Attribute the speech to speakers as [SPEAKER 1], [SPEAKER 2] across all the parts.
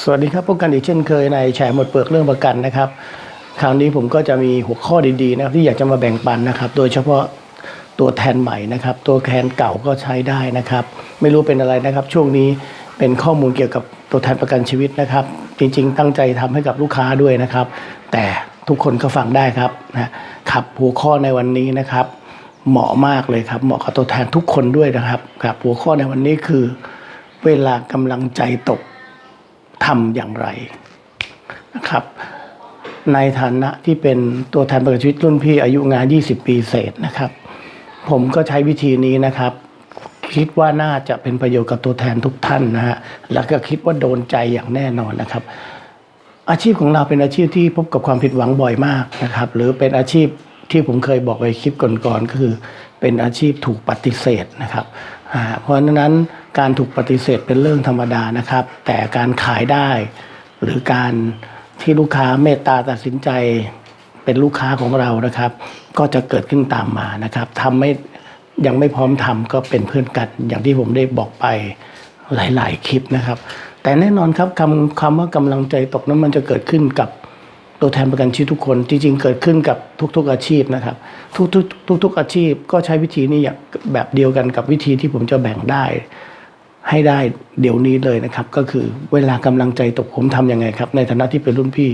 [SPEAKER 1] สวัสดีครับพบกันอีกเช่นเคยในแชร์หมดเปลือกเรื่องประกันนะครับ คราวนี้ผมก็จะมีหัวข้อดีๆนะครับที่อยากจะมาแบ่งปันนะครับ โดยเฉพาะตัวแทนใหม่นะครับ ตัวแทนเก่าก็ใช้ได้นะครับ ไม่รู้เป็นอะไรนะครับ ช่วงนี้เป็นข้อมูลเกี่ยวกับตัวแทนประกันชีวิตนะครับ จริงๆ ตั้งใจทำให้กับลูกค้าด้วยนะครับ แต่ทุกคนก็ฟังได้ครับนะครับหัวข้อในวันนี้นะครับ เหมาะมากเลยครับ เหมาะกับตัวแทนทุกคนด้วยนะครับครับหัวข้อในวันนี้คือ เวลากำลังใจตก ทำอย่างไรนะครับ ในฐานะที่เป็นตัวแทนประกันชีวิตรุ่นพี่อายุงาน 20 ปีเศษนะครับ ผมก็ใช้วิธีนี้นะครับ คิดว่าน่าจะเป็นประโยชน์กับตัวแทนทุกท่านนะฮะแล้วก็คิดว่าโดนใจอย่างแน่นอนนะครับ อาชีพของเราเป็นอาชีพที่พบกับความผิดหวังบ่อยมากนะครับ หรือเป็นอาชีพที่ผมเคยบอกไปคลิปก่อนๆก็คือ เป็นอาชีพถูกปฏิเสธนะครับเพราะฉะนั้น การถูกปฏิเสธเป็นเรื่องธรรมดานะครับ แต่การขายได้ หรือการที่ลูกค้าเมตตาตัดสินใจเป็นลูกค้าของเรานะครับ ก็จะเกิดขึ้นตามมานะครับทำไม่ยังไม่พร้อมทำก็เป็นเพื่อนกัน อย่างที่ผมได้บอกไปหลาย ๆ คลิปนะครับ แต่แน่นอนครับคำคำว่ากำลังใจตกนั้นมันจะเกิดขึ้นกับตัวแทนประกันชีวิตทุกคนจริง ๆ เกิดขึ้นกับทุก ๆ อาชีพนะครับ ทุกๆทุกๆอาชีพก็ใช้วิธีนี้แบบเดียวกันกับวิธีที่ผมจะแบ่งได้ ให้ได้เดี๋ยวนี้เลยนะครับ ก็คือเวลากำลังใจตกผมทำยังไงครับ ในฐานะที่เป็นรุ่นพี่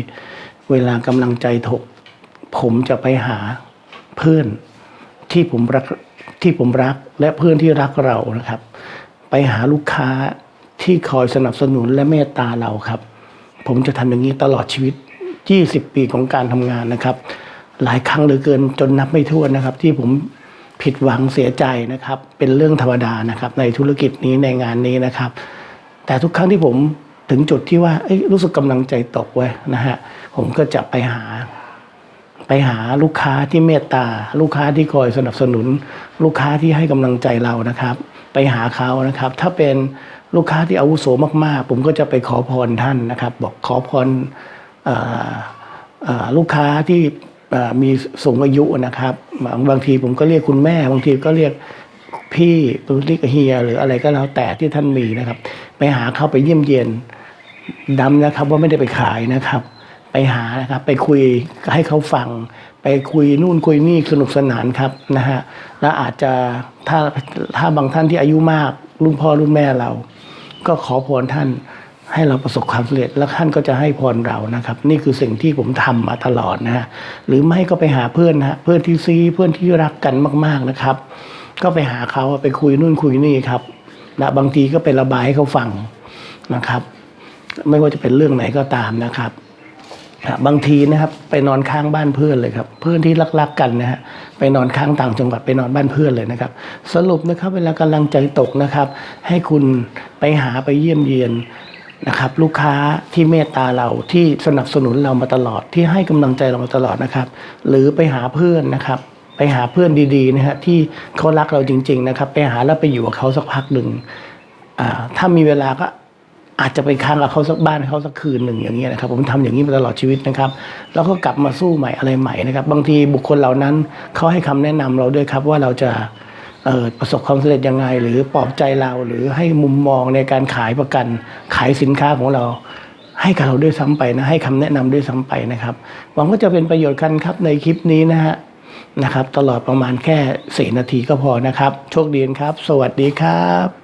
[SPEAKER 1] เวลากำลังใจตกผมจะไปหาเพื่อนที่ผมรักที่ผมรักและเพื่อนที่รักเรานะครับ ไปหาลูกค้าที่คอยสนับสนุนและเมตตาเราครับ ผมจะทำอย่างนี้ตลอดชีวิต 20 ปีของการทำงานนะครับ หลายครั้งเหลือเกินจนนับไม่ถ้วนนะครับ ที่ผม ผิดหวังเสียใจนะครับ เป็นเรื่องธรรมดานะครับ ในธุรกิจนี้ในงานนี้นะครับ แต่ทุกครั้งที่ผมถึงจุดที่ว่ารู้สึกกำลังใจตกไว้นะฮะผมก็จะไปหา ไปหาลูกค้าที่เมตตา ลูกค้าที่คอยสนับสนุน ลูกค้าที่ให้กำลังใจเรานะครับ ไปหาเขานะครับ ถ้าเป็นลูกค้าที่อาวุโสมากๆ ผมก็จะไปขอพรท่านนะครับ บอกขอพรลูกค้าที่ มีสูงอายุนะครับ บางทีผมก็เรียกคุณแม่ บางทีก็เรียกพี่หรือเรียกเฮีย หรืออะไรก็แล้วแต่ที่ท่านมีนะครับ ไปหาเขาไปเยี่ยมเยียนดำนะครับว่าไม่ได้ไปขายนะครับ ไปหานะครับ ไปคุยให้เขาฟัง ไปคุยนู่นคุยนี่สนุกสนานครับนะฮะแล้วอาจจะถ้าถ้าบางท่านที่อายุมากรุ่นพ่อรุ่นแม่เรา ก็ขอพรท่าน ให้เราประสบความสำเร็จแล้วท่านก็จะให้พรเรานะครับ นี่คือสิ่งที่ผมทำมาตลอดนะฮะหรือไม่ก็ไปหาเพื่อนนะฮะเพื่อนที่ซีเพื่อนที่รักกันมาก ๆนะครับ ก็ไปหาเขาไปคุยนู่นคุยนี่ครับนะบางทีก็ไประบายให้เขาฟังนะครับ ไม่ว่าจะเป็นเรื่องไหนก็ตามนะครับอะบางทีนะครับ ไปนอนค้างบ้านเพื่อนเลยครับ เพื่อนที่รักๆกันนะฮะไปนอนค้างต่างจังหวัดไปนอนบ้านเพื่อนเลยนะครับ สรุปนะครับ เวลากำลังใจตกนะครับ ให้คุณไปหาไปเยี่ยมเยียน นะครับลูกค้าที่เมตตาเราที่สนับสนุนเรามาตลอดที่ให้กำลังใจเรามาตลอดนะครับ หรือไปหาเพื่อนนะครับ ไปหาเพื่อนดีๆนะฮะที่เขารักเราจริง ๆ นะครับ ไปหาแล้วไปอยู่กับเขาสักพักหนึ่งถ้ามีเวลาก็อาจจะไปค้างกับเขาสักบ้านเขาสักคืนหนึ่งอย่างเงี้ยนะครับผมทำอย่างนี้มาตลอดชีวิตนะครับ แล้วก็กลับมาสู้ใหม่อะไรใหม่นะครับ บางทีบุคคลเหล่านั้นเขาให้คำแนะนำเราด้วยครับว่าเราจะ ประสบความสำเร็จยังไง หรือปลอบใจเราหรือให้มุมมองในการขายประกันขายสินค้าของเรา ให้กับเราด้วยซ้ำไปนะให้คำแนะนำด้วยซ้ำไปนะครับ หวังว่าจะเป็นประโยชน์กันครับในคลิปนี้นะฮะนะครับ ตลอดประมาณแค่สี่นาทีก็พอนะครับ โชคดีครับ สวัสดีครับ